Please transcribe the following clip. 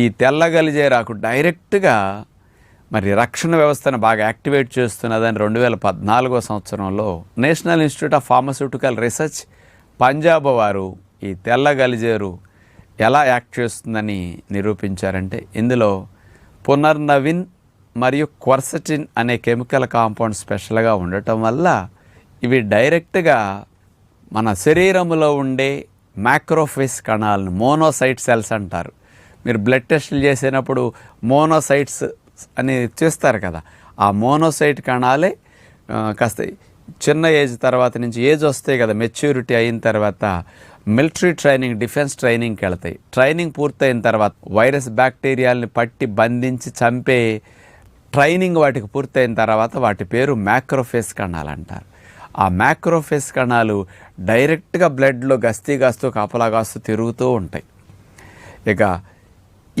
ఈ తెల్లగలిజేరాకు డైరెక్ట్గా మరి రక్షణ వ్యవస్థను బాగా యాక్టివేట్ చేస్తున్నదని రెండు వేల పద్నాలుగో సంవత్సరంలో National Institute of Pharmaceutical Research Punjab వారు ఈ తెల్ల గలిజేరు ఎలా యాక్ట్ చేస్తుందని నిరూపించారంటే ఇందులో పునర్నవిన్ మరియు క్వర్సటిన్ అనే కెమికల్ కాంపౌండ్ స్పెషల్గా ఉండటం వల్ల ఇవి డైరెక్ట్గా మన శరీరంలో ఉండే మ్యాక్రోఫేస్ కణాలను మోనోసైట్ సెల్స్ అంటారు. మీరు బ్లడ్ టెస్టులు చేసినప్పుడు మోనోసైట్స్ అని చేస్తారు కదా ఆ మోనోసైట్ కణాలే కాస్త చిన్న ఏజ్ తర్వాత నుంచి ఏజ్ వస్తే కదా మెచ్యూరిటీ అయిన తర్వాత మిలిటరీ ట్రైనింగ్ డిఫెన్స్ ట్రైనింగ్కి వెళ్తాయి. ట్రైనింగ్ పూర్తయిన తర్వాత వైరస్ బ్యాక్టీరియాలని పట్టి బంధించి చంపే ట్రైనింగ్ వాటికి పూర్తయిన తర్వాత వాటి పేరు మ్యాక్రోఫేస్ కణాలు అంటారు. ఆ మ్యాక్రోఫేస్ కణాలు డైరెక్ట్గా బ్లడ్లో గస్తీ గాస్తూ కాపలా కాస్తూ తిరుగుతూ ఉంటాయి. ఇక